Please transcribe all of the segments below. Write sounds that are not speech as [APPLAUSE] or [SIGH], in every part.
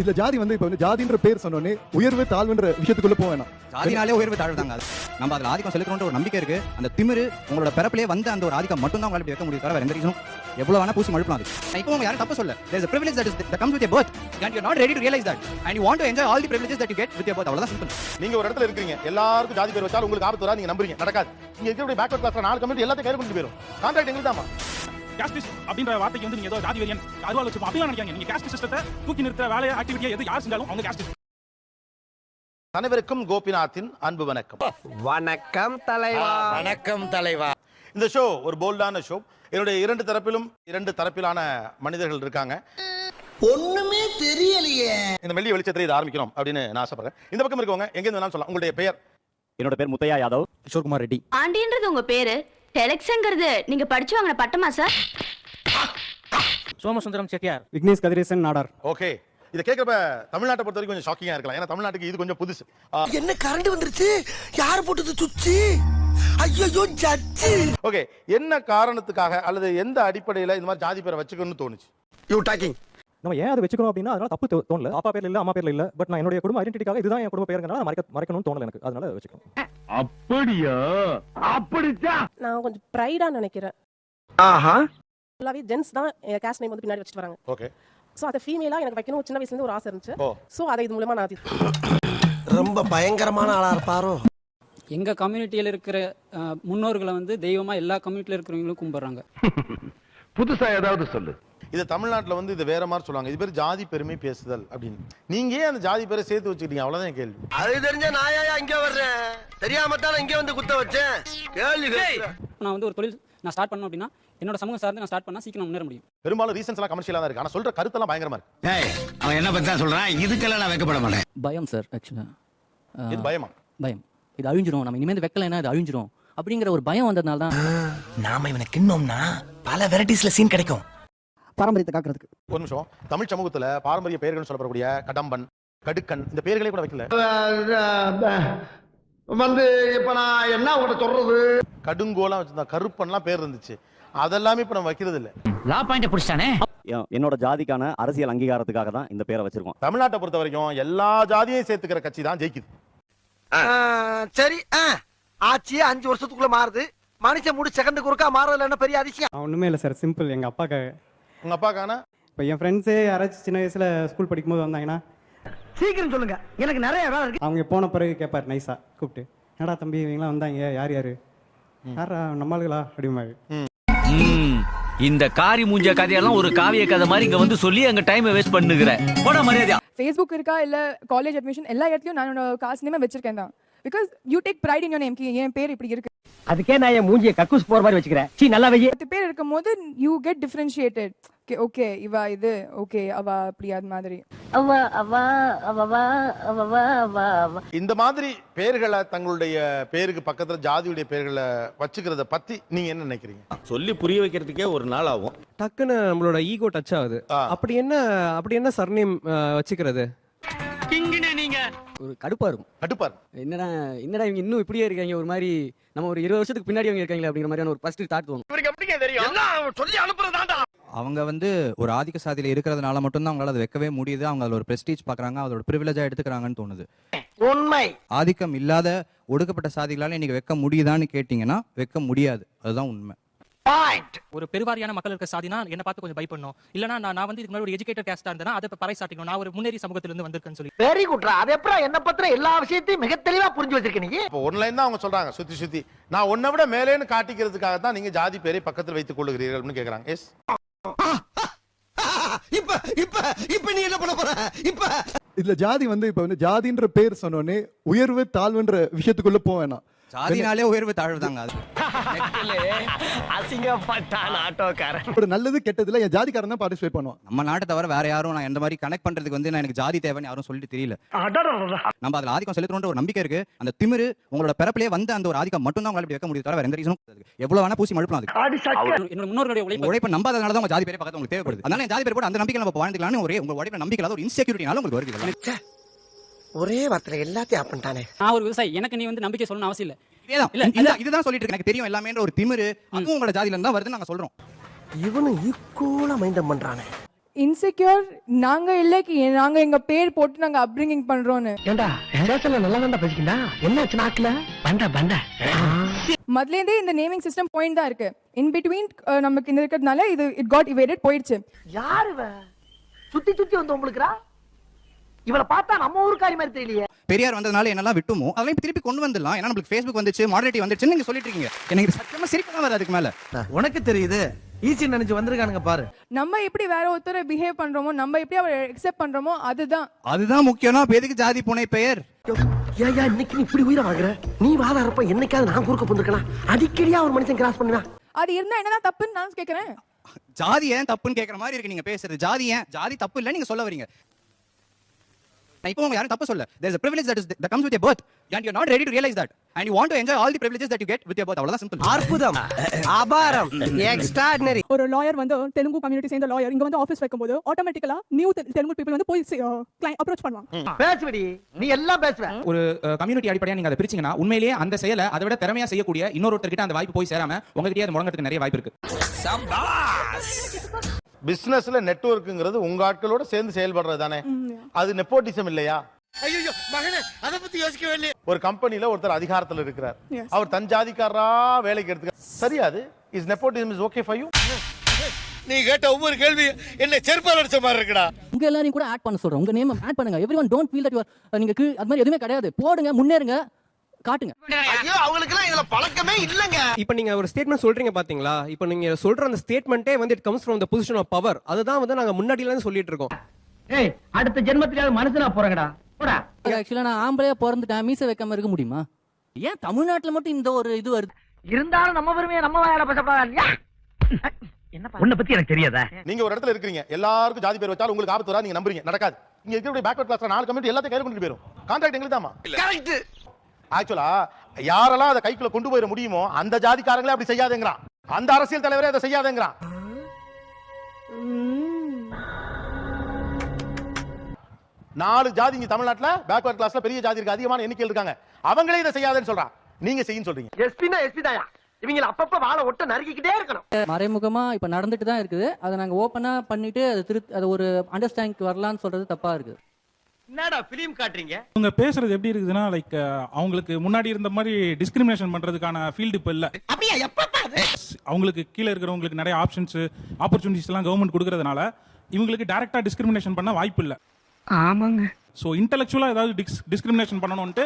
இதுல ஜாதி வந்து இப்ப வந்து ஜாதின்ற பேர் சொன்னோடனே உயர்வு தாழ்வுன்ற விஷயத்துக்குள்ள போக வேணாம். ஜாதினாலே உயர்வு தாழ்வு தாங்க நம்ம அதுல ஆதிக்கம் செலுத்தணும்ன்ற ஒரு நம்பிக்கை இருக்கு. அந்த திமிரு உங்களோட பிறப்பிலே வந்த அந்த ஒரு ஆதிக்கம் மட்டும் தான் உங்களால வைக்க முடியும் தவிர வேற எந்த ரீசனும் எவ்வளவு வேணா பூசி மழுப்பலாம் அது. இப்போ உங்க யாரும் தப்பு சொல்ல there is a privilege that is that comes with your birth. And you're not ready to realize that. And you want to enjoy all the privileges that you get with your birth. அவ்வளவுதான் simple. நீங்க ஒரு இடத்துல இருக்கீங்க எல்லாருக்கும் ஜாதி பேர் வச்சாலும் உங்களுக்கு ஆபத்து வரா நீங்க நம்புறீங்க. நடக்காது. இங்க இருக்கக்கூடிய பேக்வர்ட் கிளாஸ்ல நாலு கம்யூனிட்டி எல்லாத்தையும் கையில் கொண்டு போயிரும். கான்ட்ராக்ட் எங்களுக்கு தாமா கேஸ்டிஸ் அப்படின்ற வார்த்தைக்கு வந்து நீங்க ஏதோ ஜாதி வெறியன் அருவாள் வச்சு அப்படிலாம் நினைக்காங்க நீங்க கேஸ்ட் சிஸ்டத்தை தூக்கி நிறுத்துற வேலையை ஆக்டிவிட்டியை எது யார் செஞ்சாலும் அவங்க கேஸ்டிஸ் அனைவருக்கும் கோபிநாத்தின் அன்பு வணக்கம். வணக்கம் தலைவா. வணக்கம் தலைவா. இந்த ஷோ ஒரு போல்டான ஷோ என்னுடைய இரண்டு தரப்பிலும் இரண்டு தரப்பிலான மனிதர்கள் இருக்காங்க. ஒண்ணுமே தெரியலையே. இந்த மெல்லிய வெளிச்சத்தில் இதை ஆரம்பிக்கணும் அப்படின்னு நான் ஆசைப்படுறேன். இந்த பக்கம் இருக்கவங்க எங்க இருந்து வேணாலும் சொல்லலாம். உங்களுடைய பெயர்? என்னோட பேர் முத்தையா யாதவ். கிஷோர்குமார் ரெட்டி. ஆண்டின்றது உங்க பேரு? டெலக்ஸங்கிறது நீங்க படிச்சு வாங்கின பட்டமா சார் சோமசுந்தரம் செட்டியார். விக்னேஷ் கதிரேசன் நாடார். ஓகே. இதை கேட்கறப்ப தமிழ்நாட்டை பொறுத்த வரைக்கும் கொஞ்சம் ஷாக்கிங்கா இருக்கலாம். ஏன்னா தமிழ்நாட்டுக்கு இது கொஞ்சம் புதுசு. என்ன கரண்ட் வந்துருச்சு? யார் போட்டது சுச்சி? ஐயோ ஜட்ஜி. ஓகே. என்ன காரணத்துக்காக அல்லது எந்த அடிப்படையில இந்த மாதிரி ஜாதி பேரை வச்சுக்கணும்னு தோணுச்சு? யூ டாக்கிங் நம்ம ஏன் அதை வச்சுக்கணும் அப்படின்னா அதனால தப்பு தோணல. அப்பா பேர்ல இல்ல அம்மா பேர்ல இல்ல பட் நான் என்னுடைய குடும்ப ஐடென்டிட்டிக்காக இதுதான் என் குடும்ப பேருங்கனால மறைக்க மறைக்கணும்னு தோணல எனக்கு. அதனால வச்சுக்கணும். நான் கொஞ்சம் ப்ரைடா நினைக்கிறேன். ஆஹா. ஃபுல்லாவே ஜென்ஸ் தான் கேஸ்ட் நேம் வந்து பின்னாடி வச்சுட்டு வராங்க. ஓகே ஸோ அதை ஃபீமேலா எனக்கு வைக்கணும். சின்ன வயசுல இருந்து ஒரு ஆசை இருந்துச்சு. ஸோ அதை இது மூலமா நான் ரொம்ப பயங்கரமான ஆளா இருப்பாரோ? எங்க கம்யூனிட்டியில இருக்கிற முன்னோர்களை வந்து தெய்வமா எல்லா கம்யூனிட்டில இருக்கிறவங்களும் கும்பிடுறாங்க. [LAUGHS] புதுசா ஏதாவது சொல்லு. இது தமிழ்நாட்டுல வந்து இது வேற மாதிரி சொல்லுவாங்க. இது பேர் ஜாதி பெருமை பேசுதல் அப்படின்னு. நீங்க ஏன் அந்த ஜாதி பேரை சேர்த்து வச்சுக்கிட்டீங்க? அவ்வளவுதான் என் கேள்வி. அது தெரிஞ்ச நாயா இங்க வர்றேன்? தெரியாம தானே இங்க வந்து குத்த வச்சேன். கேள்வி. நான் வந்து ஒரு தொழில் நான் ஸ்டார்ட் பண்ணணும் அப்படின்னா என்னோட சமூகம் சார்ந்து நான் ஸ்டார்ட் பண்ணா சீக்கிரம் முன்னேற முடியும். பெரும்பாலும் ரீசன்ஸ் எல்லாம் கமர்ஷியலா தான் இருக்கு. ஆனா சொல்ற கருத்தெல்லாம் பயங்கரமா இருக்கு. அவன் என்ன பத்தி சொல்றான்? இதுக்கெல்லாம் நான் வைக்கப்பட மாட்டேன். பயம் சார் ஆக்சுவலா இது பயமா? பயம். இது அழிஞ்சிரும். நம்ம இனிமேல் வைக்கலைன்னா இது அழிஞ்சிரும். அப்படிங்கிற ஒரு பயம் வந்ததுனால தான். நாம இவனை கிண்ணோம்னா பல வெரைட்டிஸ்ல சீன் கிடைக்கும். பாரம்பரியத்தை காக்கிறதுக்கு. ஒரு நிமிஷம். தமிழ் சமூகத்துல பாரம்பரிய பெயர்கள் சொல்லப்படக்கூடிய கடம்பன் கடுக்கன் இந்த பெயர்களே கூட வைக்கல. வந்து இப்ப நான் என்ன உங்கள்ட்ட சொல்றது? கடுங்கோலாம் வச்சிருந்தா கருப்பன்லாம் பேர் இருந்துச்சு. அதெல்லாமே இப்ப நம்ம வைக்கிறது இல்ல. லா பாயிண்ட் பிடிச்சானே என்னோட ஜாதிக்கான அரசியல் அங்கீகாரத்துக்காக தான் இந்த பேரை வச்சிருக்கோம். தமிழ்நாட்டை பொறுத்த வரைக்கும் எல்லா ஜாதியையும் சேர்த்துக்கிற கட்சி தான் ஜெயிக்குது. சரி ஆச்சு அஞ்சு வருஷத்துக்குள்ள மாறுது. மனுஷன் முடி செகண்டுக்கு ஒருக்கா மாறதுல என்ன பெரிய அதிசயம்? ஒண்ணுமே இல்லை சார் சிம்பிள் எங்க அப்பாக்கு உங்க அப்பாக்கான இப்போ என் ஃப்ரெண்ட்ஸே யாராச்சும் சின்ன வயசுல ஸ்கூல் படிக்கும்போது வந்தாங்கன்னா சீக்கிரம் சொல்லுங்க. எனக்கு நிறைய வேலை இருக்கு. அவங்க போன பிறகு கேட்பாரு நைஸா கூப்பிட்டு. என்னடா தம்பி இவங்களாம் வந்தாங்க யார் யாரு? யாரா நம்மளுகளா அப்படிமாரு இந்த காரி மூஞ்ச கதையெல்லாம் ஒரு காவிய கதை மாதிரி இங்க வந்து சொல்லி அங்க டைம் வேஸ்ட் பண்ணுகிற. போட மரியாதையா. ஃபேஸ்புக் இருக்கா இல்ல காலேஜ் அட்மிஷன் எல்லா இடத்துலயும் நான் என்னோட காசு நேமே வச்சிருக்கேன் தான். Because you take pride in your name என் பேர் இப்படி இருக்கு. அதுக்கே நான் என் மூஞ்சிய கக்கூஸ் போற மாதிரி வச்சுக்கிறேன். சீ நல்லா வெய்ய பத்து பேர் இருக்கும் போது you get differentiated okay okay இவா இது ஓகே அவ அப்படி அது மாதிரி. அவ அவ அவ அவ அவ அவ இந்த மாதிரி பெயர்களை தங்களுடைய பேருக்கு பக்கத்துல ஜாதியுடைய பெயர்களை வச்சுக்கிறத பத்தி நீங்க என்ன நினைக்கிறீங்க? சொல்லி புரிய வைக்கிறதுக்கே ஒரு நாள் ஆகும். டக்குன்னு நம்மளோட ஈகோ டச் ஆகுது. அப்படி என்ன அப்படி என்ன சர்நேம் வச்சுக்கிறது? ஒரு கடுப்பா இருக்கும். கட்டுப்பார் என்னடா என்னடா இவங்க இன்னும் இப்படியே இருக்காங்க? ஒரு மாதிரி நம்ம ஒரு இருபது வருஷத்துக்கு பின்னாடி அவங்க இருக்காங்களே அப்படிங்கிற மாதிரியான ஒரு ஃபர்ஸ்ட் தாட் தோணும். இவருக்கு எப்படிங்க தெரியும்? எல்லாம் சொல்லி அனுப்புறதாண்டா அவங்க வந்து ஒரு ஆதிக்க சாதியில இருக்கிறதுனால மட்டும்தான் அவங்களால அதை வைக்கவே முடியுது. அவங்க அதுல ஒரு பிரஸ்டீஜ் பாக்குறாங்க அதோட ப்ரிவிலேஜா எடுத்துக்கிறாங்கன்னு தோணுது. உண்மை. ஆதிக்கம் இல்லாத ஒடுக்கப்பட்ட சாதிகளால இன்னைக்கு வைக்க முடியுதான்னு கேட்டீங்கன்னா வைக்க முடியாது. அதுதான் உண்மை. ஒரு பெருவாரியான மக்கள் இருக்க சாதினா என்ன பார்த்து கொஞ்சம் பயப்படணும். இல்லனா நான் நான் வந்து இதுக்கு முன்னாடி ஒரு எஜுகேட்டட் கேஸ்டா இருந்தேனா அதை பறை சாட்டிக்கணும் நான் ஒரு முன்னேறி சமூகத்துல இருந்து வந்திருக்கேன்னு சொல்லி. வெரி குட்ரா அது எப்பறம் என்ன பத்திர எல்லா விஷயத்தையும் மிக தெளிவா புரிஞ்சு வச்சிருக்க நீ? இப்போ ஒன்லைன் தான் அவங்க சொல்றாங்க சுத்தி சுத்தி. நான் உன்னை விட மேலேன்னு காட்டிக்கிறதுக்காக தான் நீங்க ஜாதி பேரை பக்கத்தில் வைத்துக் கொள்ளுகிறீர்கள்னு கேக்குறாங்க. எஸ் இப்ப இப்ப இப்ப நீ என்ன பண்ண போற? இப்ப. இதுல ஜாதி வந்து இப்ப வந்து ஜாதின்ற பேர் சொன்னோடனே உயர்வு தாழ்வுன்ற விஷயத்துக்குள்ள போக வேணாம் ஜாதினாலே உயர்வு தாழ்வு தாங்க அது. அசிங்கப்பட்டான் ஆட்டோக்காரன். ஒரு நல்லது கெட்டதுல என் ஜாதிக்காரன் தான் பார்ட்டிசிபேட் பண்ணுவான். நம்ம நாட்டை தவிர வேற யாரும் நான் இந்த மாதிரி கனெக்ட் பண்றதுக்கு வந்து நான் எனக்கு ஜாதி தேவைன்னு யாரும் சொல்லிட்டு தெரியல. நம்ம அதுல ஆதிக்கம் செலுத்தணும்ன்ற ஒரு நம்பிக்கை இருக்கு அந்த திமிரு உங்களோட பிறப்பிலே வந்த அந்த ஒரு ஆதிக்கம் மட்டும் தான் உங்களால இப்படி வைக்க முடியும் தவிர வேற எந்த ரீசனும் எவ்வளவு வேணா பூசி மழுப்பலாம் அதுக்கு என்னோட முன்னோர்களுடைய உங்க உழைப்பு உழைப்பை நம்பாதனால தான் உங்க ஜாதி பேரே பக்கத்துல உங்களுக்கு தேவைப்படுது அதனால ஜாதி பேர் போட்டு அந்த நம்பிக்கை நம்ம வாழ்ந்துக்கலாம்னு ஒரே உங்க உழைப்பை நம்பிக்கை இல்லாத ஒரு இன்செக்யூரிட்டினால உங்களுக்கு வருது. ஒரே வார்த்தையில எல்லாத்தையும் நான் ஒரு விவசாயி எனக்கு நீ வந்து நம்பிக்கை சொல்லணும்னு அவசியம் இல்ல இதேதான். இல்ல, இல்ல. இதுதான் சொல்லிட்டு இருக்கேன். எனக்கு தெரியும் எல்லாமேன்ற ஒரு திமிரு அதுவும் உங்களோட ஜாதியில இருந்தா வருதுன்னு நாங்க சொல்றோம். இவனும் ஈக்குவலா மைண்டம் பண்றானே. இன்செக்யூர் நாங்க இல்லைக்கு நாங்க எங்க பேர் போட்டு நாங்க அப்ரிங்கிங் பண்றோம்னு ஏண்டா ஸ்டேஷன்ல நல்லா தான்டா பேசிக்கிட்டா? என்னாச்சு நாக்குல பண்ட பண்ட. முதலேருந்தே இந்த நேமிங் சிஸ்டம் பாயிண்ட் தான் இருக்கு. இன் பிட்வீன் நமக்கு இந்த இருக்கிறதுனால இது இட் காட் இவேடட் போயிடுச்சு. யாரு சுத்தி சுத்தி வந்து உங்களுக்குறா இவளை பார்த்தா நம்ம ஊருக்காரி மாதிரி தெரியலையே. பெரியார் வந்ததுனால என்னெல்லாம் விட்டுமோ அதெல்லாம் இப்ப திருப்பி கொண்டு வந்துடலாம். ஏன்னா நம்மளுக்கு ஃபேஸ்புக் வந்துச்சு மாடரேட்டிவ் வந்துச்சுன்னு நீங்க சொல்லிட்டு இருக்கீங்க எனக்கு சத்தியமா சிரிப்பு தான் வருது அதுக்கு மேல. உனக்கு தெரியுது. ஈஸி நினைச்சு வந்திருக்கானுங்க பாரு. நம்ம எப்படி வேற ஒருத்தரை பிஹேவ் பண்றோமோ நம்ம எப்படி அவரை அக்செப்ட் பண்றோமோ அதுதான். அதுதான் முக்கியம்னா அப்ப எதுக்கு ஜாதி புனை பெயர்? ஏயா இன்னைக்கு நீ இப்படி உயிரை வாங்குற நீ வாதாரப்ப என்னைக்காவது நான் குறுக்க போந்திருக்கலாம் அடிக்கடியா ஒரு மனுஷன் கிராஸ் பண்ணுவேன் அது இருந்தா என்னதான் தப்புன்னு நான் கேக்குறேன். ஜாதி ஏன் தப்புன்னு கேக்குற மாதிரி இருக்கு நீங்க பேசுறது. ஜாதி ஏன்? ஜாதி தப்பு இல்ல நீங்க சொல்ல வரீங்க. நான் இப்போ உங்க யாரும் தப்பு சொல்ல there is a privilege that is that comes with your birth and you're not ready to realize that. And you want to enjoy all the privileges that you get with your birth. அவ்வளவுதான் simple அற்புதம். அபாரம். Extraordinary ஒரு lawyer வந்து Telugu community சேர்ந்த lawyer இங்க வந்து office வைக்கும்போது ஆட்டோமேட்டிக்கலா new Telugu people வந்து போய் அப்ரோச் பண்ணுவாங்க. பேசுவடி. நீ எல்லாம் பேசுவ. ஒரு கம்யூனிட்டி அடிப்படையா நீங்க அதை பிரிச்சீங்கன்னா உண்மையிலேயே அந்த செயலை அதை விட திறமையா செய்யக்கூடிய இன்னொருத்தர்கிட்ட அந்த வாய்ப்பு போய் சேராம உங்ககிட்டயே அது முடங்கிறதுக்கு நிறைய வாய்ப்பு இருக்கு. பிசினஸ்ல நெட்வொர்க்குங்கிறது உங்க ஆட்களோட சேர்ந்து செயல்படுறது தானே? அது நெப்போட்டிசம் இல்லையா? ஐயோ மகனே அத பத்தி யோசிக்கவே இல்லையே ஒரு கம்பெனில ஒருத்தர் அதிகாரத்துல இருக்கிறார். அவர் தன் ஜாதிக்காரரா வேலைக்கு எடுத்துக்க சரியா அது is nepotism is okay for you நீ கேட்ட ஒவ்வொரு கேள்வி என்ன செருப்பால் அடிச்ச மாதிரி இருக்குடா. உங்க எல்லாரையும் கூட ஆட் பண்ண சொல்றேன். உங்க நேம் ஆட் பண்ணுங்க. Everyone don't feel that நீங்க கீழ் அது மாதிரி எதுவுமே கிடையாது. போடுங்க முன்னேறுங்க. காட்டுங்க. ஐயோ அவங்களுக்கு எல்லாம் இதுல பழக்கமே இல்லங்க. இப்போ நீங்க ஒரு ஸ்டேட்மெண்ட் சொல்றீங்க பாத்தீங்களா? இப்போ நீங்க சொல்ற அந்த ஸ்டேட்மெண்ட்டே வந்து it comes from the position of power அதுதான் வந்து நாங்க முன்னாடில இருந்து சொல்லிட்டு இருக்கோம். ஏய் அடுத்த ஜென்மத்திலாவது மனுஷனா போறங்கடா. போடா. ஆக்சுவலா நான் ஆம்பளையா பிறந்துட்டேன். மீச வைக்காம இருக்க முடியுமா? ஏன் தமிழ்நாட்டுல மட்டும் இந்த ஒரு இது வருது? இருந்தாலும் நம்ம பெருமையை நம்ம வாயால பேசப்படாதா. உன்னை பத்தி எனக்கு தெரியாதா? நீங்க ஒரு இடத்துல இருக்கீங்க எல்லாருக்கும் ஜாதி பேர் வச்சாலும் உங்களுக்கு ஆபத்து வரா நீங்க நம்புறீங்க. நடக்காது. இங்க பேக்வர்ட் கிளாஸ்ல நாலு கமிட்டி எல்லாத்தையும் கையில கொண்டு போயிரும். கான்ட்ராக்ட் எங்களுக்கு தாமா கரெக்ட் ஆக்சுவலா யாரெல்லாம் அதை கைக்குள்ள கொண்டு போயிட முடியுமோ அந்த ஜாதிக்காரங்களே அப்படி செய்யாதேங்கிறான். அந்த அரசியல் தலைவரே அதை செய்யாதேங்கிறான். நாலு ஜாதி இங்க தமிழ்நாட்டுல பேக்வர்ட் கிளாஸ்ல பெரிய ஜாதி இருக்கு அதிகமான எண்ணிக்கையில் இருக்காங்க. அவங்களே இதை செய்யாதேன்னு சொல்றான். நீங்க செய்யும் சொல்றீங்க. எஸ்பினா எஸ்பி தாயா இவங்கள அப்பப்ப வாழை ஒட்ட நறுக்கிக்கிட்டே இருக்கணும். மறைமுகமா இப்ப நடந்துட்டு தான் இருக்குது. அதை நாங்க ஓப்பனா பண்ணிட்டு அது திரு அது ஒரு அண்டர்ஸ்டாண்டிங் வரலாம்னு சொல்றது தப்பா இருக்குது என்னடா பிலிம் காட்டுறீங்க? இவங்க பேசுறது எப்படி இருக்குதுன்னா லைக் அவங்களுக்கு முன்னாடி இருந்த மாதிரி டிஸ்கிரிமினேஷன் பண்றதுக்கான ஃபீல்டு இப்ப இல்ல. அப்படியா? எப்ப அவங்களுக்கு கீழே இருக்கிறவங்களுக்கு நிறைய ஆப்ஷன்ஸ் ஆப்பர்ச்சுனிட்டிஸ் எல்லாம் கவர்மெண்ட் கொடுக்கறதுனால இவங்களுக்கு டைரக்டா டிஸ்கிரிமினேஷன் பண்ண வாய்ப்பு இல்ல. ஆமாங்க. ஸோ இன்டெலெக்சுவலா ஏதாவது டிஸ் டிஸ்கிரிமினேஷன் பண்ணணும்ட்டு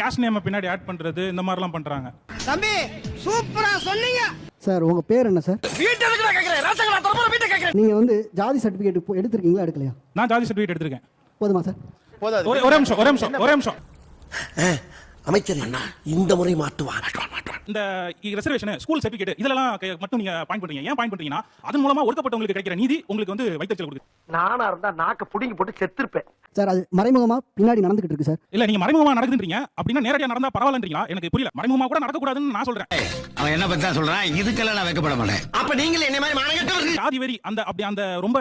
கேஷ் நேம பின்னாடி ஆட் பண்றது இந்த மாதிரிலாம் பண்றாங்க. தம்பி சூப்பரா சொன்னீங்க. சார் உங்க பேர் என்ன சார்? வீட்டு எதுக்கு நான் கேக்குறேன் ராசங்களா தரப்போற வீட்டை கேக்குறேன் நீங்க வந்து ஜாதி சர்டிபிகேட் எடுத்திருக்கீங்களா எடுக்கலையா? நான் ஜாதி சர்டிஃபிகேட் எடுத்திருக்கேன். போதுமா சார்? போதாது. ஒரே ஒரே நிமிஷம் ஒரே நிமிஷம் ஒரே நிமிஷம். அமைச்சர் இந்த முறை மாட்டுவான் இந்த ரிசர்வேஷன் ஸ்கூல் சர்டிஃபிகேட் இதெல்லாம் மட்டும் நீங்க பாயிண்ட் பண்றீங்க ஏன் பாயிண்ட் பண்றீங்கன்னா அதன் மூலமா ஒடுக்கப்பட்டவங்களுக்கு கிடைக்கிற நீதி உங்களுக்கு வந்து வைத்தறிச்சல் கொடுக்குது. நானா இருந்தா நாக்க புடிங்கி போட்டு செத்துருப்பேன். சார் அது மறைமுகமா பின்னாடி நடந்துகிட்டு இருக்கு சார். இல்ல நீங்க மறைமுகமா நடக்குதுன்றீங்க. அப்படின்னா நேரடியா நடந்தா பரவாயில்லன்றீங்களா? எனக்கு புரியல. மறைமுகமா கூட நடக்க கூடாதுன்னு நான் சொல்றேன். அவன் என்ன பத்தி சொல்றான்? இதுக்கெல்லாம் நான் வைக்கப்பட மாட்டேன். அப்ப நீங்களே என்ன மாதிரி மானகட்டவர்கள் ஜாதி வெறி அந்த அப்படி அந்த ரொம்ப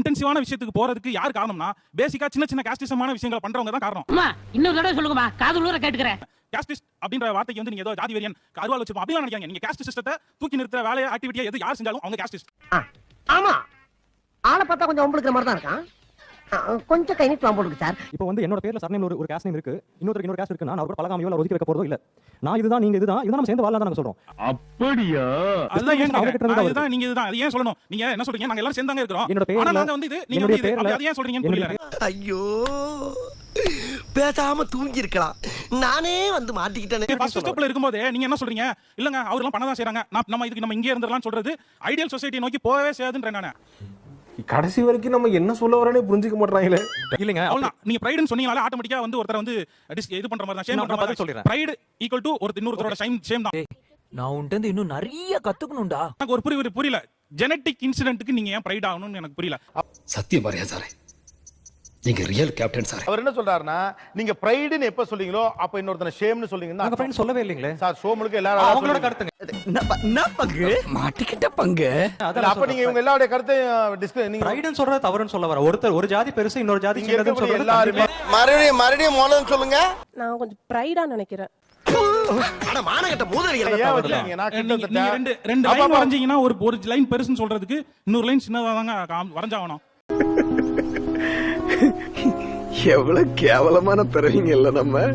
இன்டென்சிவான விஷயத்துக்கு போறதுக்கு யார் காரணம்னா பேசிக்கா சின்ன சின்ன காஸ்டிசமான விஷயங்களை பண்றவங்க தான் காரணம். இன்னொரு தடவை சொல்லுங்கம்மா. காது ஊர கேட்டுக்கிறேன். காஸ்டிஸ்ட் அப்படின்ற வார்த்தைக்கு வந்து நீங்க ஏதோ ஜாதி வெறியன் அருவாள் வச்சிருப்போம் அப்படிலாம் நினைக்காங்க நீங்க காஸ்ட் சிஸ்டத்தை தூக்கி நிறுத்துற வேலையை ஆக்டிவிட்டியா எது யார் செஞ்சாலும் அவங்க காஸ்டிஸ்ட் ஆமா. ஆளை பார்த்தா கொஞ்சம் ஒம்பளுக்கிற மாதிரி தான் இருக்கான் கொஞ்சம் கை நீட்டு போடுங்க சார். இப்போ வந்து என்னோட பேர்ல சர்நேம் ஒரு ஒரு கேஸ்ட் நேம் இருக்கு. இன்னொரு இன்னொரு கேஸ்ட் இருக்கு நான் அவர் பழகாமையோ இல்ல ஒதுக்கி வைக்க போறதோ இல்ல. நான் இதுதான் நீங்க இதுதான் இதுதான் நம்ம சேர்ந்து வாழலாம் தான் நாங்க சொல்றோம். அப்படியா? அதுதான் ஏன் அவங்க கிட்ட இருந்து தான் அதுதான் நீங்க இதுதான். அது ஏன் சொல்லணும்? நீங்க என்ன சொல்றீங்க? நாங்க எல்லாரும் சேர்ந்தாங்க இருக்கிறோம். என்னோட பேர்ல- வந்து இது நீங்க அது ஏன் சொல்றீங்கன்னு புரியல. ஐயோ. பேசாம தூங்கி இருக்கலாம் நானே வந்து மாட்டிக்கிட்டேனே. ஃபர்ஸ்ட் ஸ்டெப்ல இருக்கும்போது நீங்க என்ன சொல்றீங்க? இல்லங்க அவர்லாம் பண்ண தான் செய்றாங்க நம்ம இதுக்கு நம்ம இங்கே இருந்துடலாம் சொல்றது ஐடியல் சொசைட்டி நோக்கி போகவே செய்யாதுன்றேன் நான். கடைசி வரைக்கும் நம்ம என்ன சொல்ல வரேனே புரிஞ்சுக்க மாட்டாங்களே இல்லைங்க அவ்வளவுதான். நீங்க பிரைடுன்னு சொன்னீங்கனால ஆட்டோமேட்டிக்கா வந்து ஒருத்தர் வந்து இது பண்ற மாதிரி தான் ஷேம் பண்ற மாதிரி சொல்லிடுறேன். பிரைடு ஈக்குவல் டு ஒரு இன்னொருத்தரோட ஷைம் ஷேம் தான். நான் உன்ட்டு இன்னும் நிறைய கத்துக்கணும்டா. எனக்கு ஒரு புரிய புரியல. ஜெனட்டிக் இன்சிடென்ட்க்கு நீங்க ஏன் பிரைட் ஆகணும்னு எனக்கு புரியல. சத்தியம் பாரியா சாரே நீங்க ரியல் கேப்டன் சார். அவர் என்ன சொல்றாருன்னா நீங்க பிரைடுன்னு எப்ப சொல்றீங்களோ அப்ப இன்னொருத்தன ஷேம்னு சொல்றீங்கன்னா ஃப்ரெண்ட் சொல்லவே இல்லைங்களே. சார் ஷோ முழுக்க எல்லாரும் அவங்களோட. கருத்துங்க. என்ன பங்கு? மாட்டிக்கிட்ட பங்கு. அப்ப நீங்க இவங்க எல்லாருடைய கருத்தையும் டிஸ்க நீங்க பிரைடுன்னு சொல்றது தவறுன்னு சொல்ல வர. ஒருத்தர் ஒரு ஜாதி பெருசு இன்னொரு ஜாதி சின்னதுன்னு சொல்றது எல்லாருமே மறுபடியும் மறுபடியும் மோளம் சொல்லுங்க. நான் கொஞ்சம் ப்ரைடா நினைக்கிறேன். நான் ஒரு ஒரு லைன் பெருசுன்னு சொல்றதுக்கு இன்னொரு லைன் சின்னதா தாங்க காம்- வரைஞ்சாகணும். எவ்வளவு கேவலமான பிறவிங்க இல்ல நம்ம.